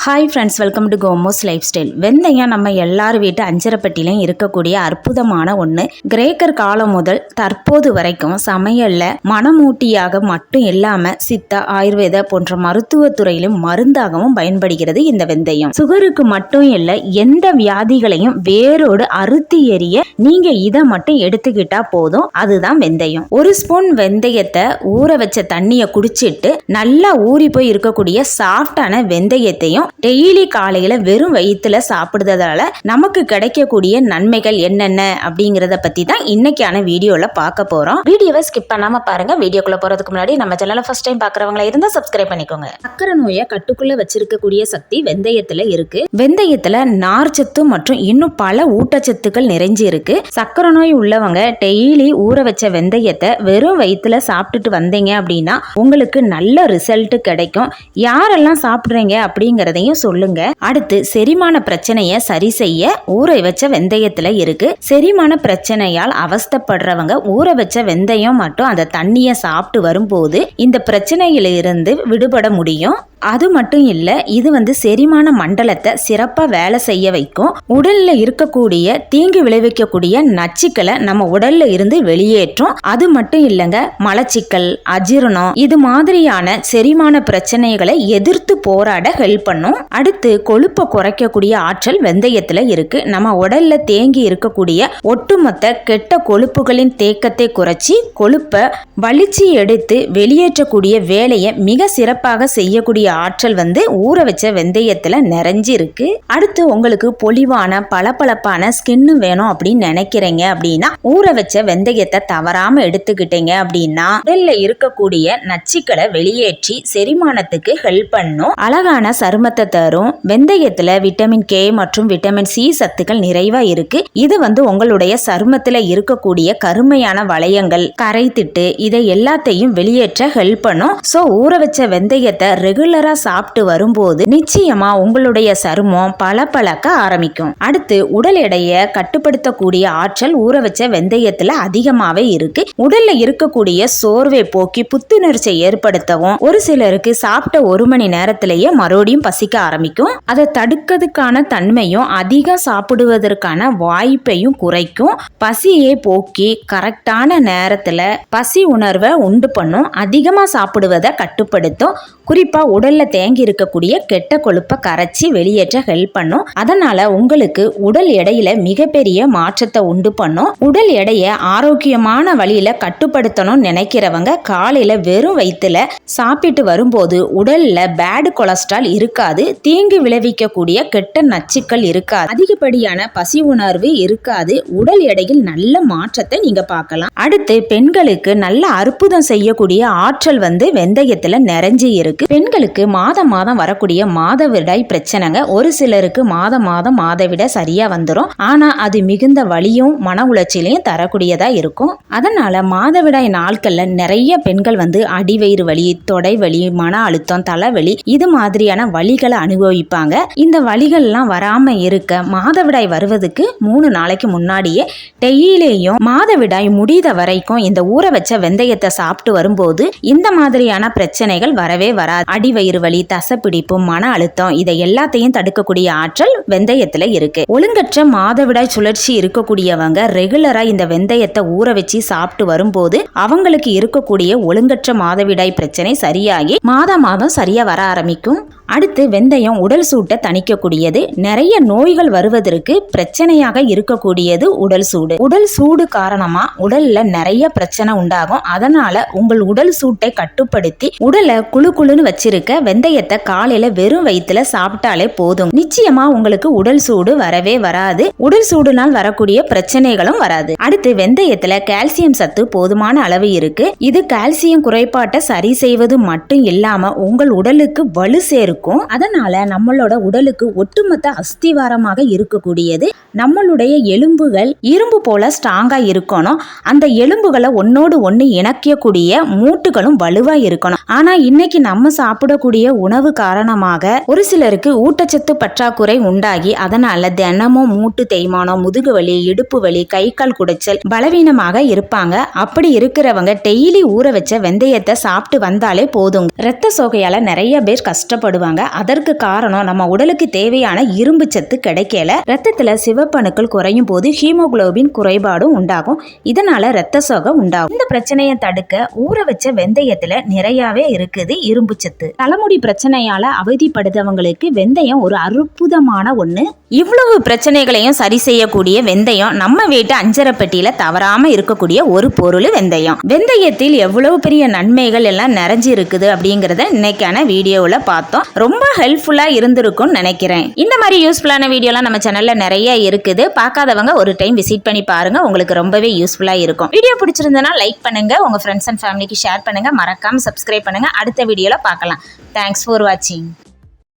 Hi friends welcome to Komo's lifestyle வெந்தயம் நம்ம எல்லார் வீட்டு அஞ்சரைப்பட்டிலையும் இருக்கக்கூடிய அற்புதமான ஒன்று கிரேக்கர் காலம் முதல் தற்போது வரைக்கும் சமையலில் மனமூட்டியாக மட்டும் இல்லாமல் சித்தா ஆயுர்வேத போன்ற மருத்துவத்துறையிலும் மருந்தாகவும் பயன்படுகிறது இந்த வெந்தயம். சுகருக்கு மட்டும் இல்லை எந்த வியாதிகளையும் வேரோடு அறுத்து எறிய நீங்கள் இதை மட்டும் எடுத்துக்கிட்டா போதும் அதுதான் வெந்தயம். ஒரு ஸ்பூன் வெந்தயத்தை ஊற வச்ச தண்ணியை குடிச்சிட்டு நல்லா ஊறி போய் இருக்கக்கூடிய சாஃப்டான வெந்தயத்தையும் டெய்லி காலையில வெறும் வயிற்றுல சாப்பிடுறதால நமக்கு கிடைக்கக்கூடிய நன்மைகள் என்னென்ன அப்படிங்கறத பத்தி தான் இன்னைக்கான வீடியோல பார்க்க போறோம். வீடியோவை ஸ்கிப் பண்ணாம பாருங்க. வீடியோக்குள்ள போறதுக்கு முன்னாடி நம்ம சேனலை ஃபர்ஸ்ட் டைம் பாக்குறவங்களா இருந்தா சப்ஸ்கிரைப் பண்ணிக்கோங்க. சக்கரை நோயை கட்டுக்குள்ள வச்சிருக்கக்கூடிய சக்தி வெந்தயத்துல இருக்கு. வெந்தயத்துல நார்ச்சத்து மற்றும் இன்னும் பல ஊட்டச்சத்துக்கள் நிறைஞ்சு இருக்கு. சக்கரை நோய் உள்ளவங்க டெய்லி ஊற வச்ச வெந்தயத்தை வெறும் வயிற்றுல சாப்பிட்டுட்டு வந்தீங்க அப்படின்னா உங்களுக்கு நல்ல ரிசல்ட் கிடைக்கும். யாரெல்லாம் சாப்பிட்றீங்க அப்படிங்கிறதையும் சொல்லுங்க. அடுத்து செரிமான பிரச்சனையை சரி செய்ய ஊற வச்ச வெந்தயத்துல இருக்கு. செரிமான பிரச்சனையால் அவஸ்தப்படுறவங்க ஊற வச்ச வெந்தயம் மட்டும் அந்த தண்ணியை சாப்பிட்டு வரும்போது இந்த பிரச்சனையிலிருந்து விடுபட முடியும். அது மட்டும் இல்லை இது வந்து செரிமான மண்டலத்தை சிறப்பாக வேலை செய்ய வைக்கும். உடலில் இருக்கக்கூடிய தீங்கு விளைவிக்கக்கூடிய நச்சுக்களை நம்ம உடல்ல இருந்து வெளியேற்றும். அது மட்டும் இல்லைங்க மலச்சிக்கல் அஜீரணம் இது மாதிரியான செரிமான பிரச்சனைகளை எதிர்த்து போராட ஹெல்ப் பண்ணும். அடுத்து கொழுப்பை குறைக்கக்கூடிய ஆற்றல் வெந்தயத்தில் இருக்கு. நம்ம உடல்ல தேங்கி இருக்கக்கூடிய ஒட்டுமொத்த கெட்ட கொழுப்புகளின் தேக்கத்தை குறைச்சி கொழுப்பை வலிச்சு எடுத்து வெளியேற்றக்கூடிய வேலையை மிக சிறப்பாக செய்யக்கூடிய ஆற்றல் வந்து ஊற வச்ச வெந்தயத்தில் நிறைஞ்சி இருக்கு அடுத்து உங்களுக்கு பொலிவான பளபளப்பான ஸ்கின்னு வேணும் அப்படின்னு நினைக்கிறீங்க அப்படின்னா ஊற வச்ச வெந்தயத்தை தவறாம எடுத்துக்கிட்டீங்க அப்படின்னா உடல்ல இருக்கக்கூடிய நச்சுக்களை வெளியேற்றி செரிமானத்துக்கு ஹெல்ப் பண்ணும். அழகான சருமத்தை தரும். வெந்தயத்துல விட்டமின் கே மற்றும் விட்டமின் சி சத்துக்கள் நிறைவா இருக்கு. இது வந்து உங்களுடைய சருமத்துல இருக்கக்கூடிய கருமையான வளையங்கள் கரைத்திட்டு இதை எல்லாத்தையும் வெளியேற்ற ஹெல்ப் பண்ணும். ஸோ ஊற வச்ச வெந்தயத்தை ரெகுலர் சாப்பிட்டு வரும்போது நிச்சயமா உங்களுடைய சருமம் பளபளக்க ஆரம்பிக்கும். அடுத்து உடல் எடையை கட்டுப்படுத்தக்கூடிய ஆற்றல் ஊற வச்ச வெந்தயத்துல அதிகமாவே இருக்கு. உடல்ல இருக்கக்கூடிய சோர்வை போக்கி புத்துணர்ச்சியை ஏற்படுத்தவும் ஒரு சிலருக்கு சாப்பிட்ட ஒரு மணி நேரத்திலேயே மறுபடியும் பசிக்க ஆரம்பிக்கும். அதை தடுக்கிறதுக்கான தன்மையும் அதிகம் சாப்பிடுவதற்கான வாய்ப்பையும் குறைக்கும். பசியை போக்கி கரெக்டான நேரத்துல பசி உணர்வை உண்டு பண்ணும். அதிகமா சாப்பிடுவதை கட்டுப்படுத்தும். குறிப்பா உடலில் தேங்கி இருக்கக்கூடிய கெட்ட கொழுப்பை கரைச்சி வெளியேற்ற ஹெல்ப் பண்ணும். அதனால உங்களுக்கு உடல் எடையில மிகப்பெரிய மாற்றத்தை உண்டு பண்ணும். உடல் எடையை ஆரோக்கியமான வழியில கட்டுப்படுத்தணும்னு நினைக்கிறவங்க காலையில வெறும் வயிற்றுல சாப்பிட்டு வரும்போது உடல்ல பேடு கொலஸ்ட்ரால் இருக்காது. தீங்கு விளைவிக்கக்கூடிய கெட்ட நச்சுக்கள் இருக்காது. அதிகப்படியான பசி உணர்வு இருக்காது. உடல் எடையில் நல்ல மாற்றத்தை நீங்க பார்க்கலாம். அடுத்து பெண்களுக்கு நல்ல அற்புதம் செய்யக்கூடிய ஆற்றல் வந்து வெந்தயத்துல நிறைஞ்சு இருக்கு. பெண்களுக்கு மாதம் மாதம் வரக்கூடிய மாதவிடாய் பிரச்சனைங்க. ஒரு சிலருக்கு மாதம் மாதம் மாதவிட சரியா வந்துடும் ஆனா அது மிகுந்த வலியும் மன உளைச்சலையும் தரக்கூடியதா இருக்கும். அதனால மாதவிடாய் நாட்கள்ல நிறைய பெண்கள் வந்து அடிவயிறு வலி தொடை வலி மன அழுத்தம் தலைவலி இது மாதிரியான வலிகளை அனுபவிப்பாங்க. இந்த வலிகள்லாம் வராம இருக்க மாதவிடாய் வருவதுக்கு மூணு நாளைக்கு முன்னாடியே டெய்லியும் மாதவிடாய் முடித வரைக்கும் இந்த ஊற வச்ச வெந்தயத்தை சாப்பிட்டு வரும்போது இந்த மாதிரியான பிரச்சனைகள் வரவே வராது. அடிவயிறு வலி தசப்பிடிப்பு மன அழுத்தம் இதை எல்லாத்தையும் தடுக்கக்கூடிய ஆற்றல் வெந்தயத்துல இருக்கு. ஒழுங்கற்ற மாதவிடாய் சுழற்சி இருக்கக்கூடியவங்க ரெகுலரா இந்த வெந்தயத்தை ஊற வச்சு சாப்பிட்டு வரும்போது அவங்களுக்கு இருக்கக்கூடிய ஒழுங்கற்ற மாதவிடாய் பிரச்சனை சரியாகி மாதம் மாதம் சரியா வர ஆரம்பிக்கும். அடுத்து வெந்தயம் உடல் சூட்டை தணிக்கக்கூடியது. நிறைய நோய்கள் வருவதற்கு பிரச்சனையாக இருக்கக்கூடியது உடல் சூடு. உடல் சூடு காரணமா உடல்ல நிறைய பிரச்சனை உண்டாகும். அதனால உங்கள் உடல் சூட்டை கட்டுப்படுத்தி உடலை குழு குழுன்னு வச்சிருக்க வெந்தயத்தை காலையில வெறும் வயிற்றுல சாப்பிட்டாலே போதும். நிச்சயமா உங்களுக்கு உடல் சூடு வரவே வராது. உடல் சூடுனால் வரக்கூடிய பிரச்சனைகளும் வராது. அடுத்து வெந்தயத்துல கால்சியம் சத்து போதுமான அளவு இருக்கு. இது கால்சியம் குறைபாட்டை சரி செய்வது மட்டும் இல்லாம உங்கள் உடலுக்கு வலு சேர்க்கும். அதனால நம்மளோட உடலுக்கு ஒட்டுமொத்த அஸ்திவாரமாக இருக்கக்கூடியது நம்மளுடைய எலும்புகள் இரும்பு போல ஸ்ட்ராங்கா இருக்கணும். அந்த எலும்புகளை ஒன்னோடு ஒன்று இணைக்கக்கூடிய மூட்டுகளும் வலுவா இருக்கணும். ஆனா இன்னைக்கு நம்ம சாப்பிடக்கூடிய உணவு காரணமாக ஒரு சிலருக்கு ஊட்டச்சத்து பற்றாக்குறை உண்டாகி அதனால தினமும் மூட்டு தேய்மானம் முதுகு வலி இடுப்பு வலி கை கால் குடைச்சல் பலவீனமாக இருப்பாங்க. அப்படி இருக்கிறவங்க டெய்லி ஊற வச்ச வெந்தயத்தை சாப்பிட்டு வந்தாலே போதும் ரத்த சோகையால நிறைய பேர் கஷ்டப்படுவாங்க. சொல்லுவாங்க. அதற்கு காரணம் நம்ம உடலுக்கு தேவையான இரும்பு சத்து கிடைக்கல. ரத்தத்துல சிவப்பணுக்கள் குறையும் போது ஹீமோகுளோபின் குறைபாடும் உண்டாகும். இதனால ரத்த சோகம் உண்டாகும். இந்த பிரச்சனையை தடுக்க ஊற வச்ச வெந்தயத்துல நிறையவே இருக்குது இரும்பு சத்து. தலைமுடி பிரச்சனையால அவதிப்படுதவங்களுக்கு வெந்தயம் ஒரு அற்புதமான ஒண்ணு. இவ்வளவு பிரச்சனைகளையும் சரி செய்யக்கூடிய வெந்தயம் நம்ம வீட்டு அஞ்சரப்பட்டியில தவறாம இருக்கக்கூடிய ஒரு பொருள் வெந்தயம். வெந்தயத்தில் எவ்வளவு பெரிய நன்மைகள் எல்லாம் நிறைஞ்சு இருக்குது அப்படிங்கறத இன்னைக்கான வீடியோவில் பார்த்தோம். ரொம்ப ஹெல்ப்ஃபுல்லா இருந்திருக்கும்னு நினைக்கிறேன். இந்த மாதிரி யூஸ்ஃபுல்லான வீடியோலாம் நம்ம சேனல்ல நிறைய இருக்குது. பார்க்காதவங்க ஒரு டைம் விசிட் பண்ணி பாருங்க. உங்களுக்கு ரொம்பவே யூஸ்ஃபுல்லா இருக்கும். வீடியோ பிடிச்சிருந்தனா லைக் பண்ணுங்க. உங்க ஃப்ரெண்ட்ஸ் அண்ட் ஃபேமிலிக்கு ஷேர் பண்ணுங்க. மறக்காம சப்ஸ்கிரைப் பண்ணுங்க. அடுத்த வீடியோல பார்க்கலாம். தேங்க்ஸ் ஃபார் வாட்சிங்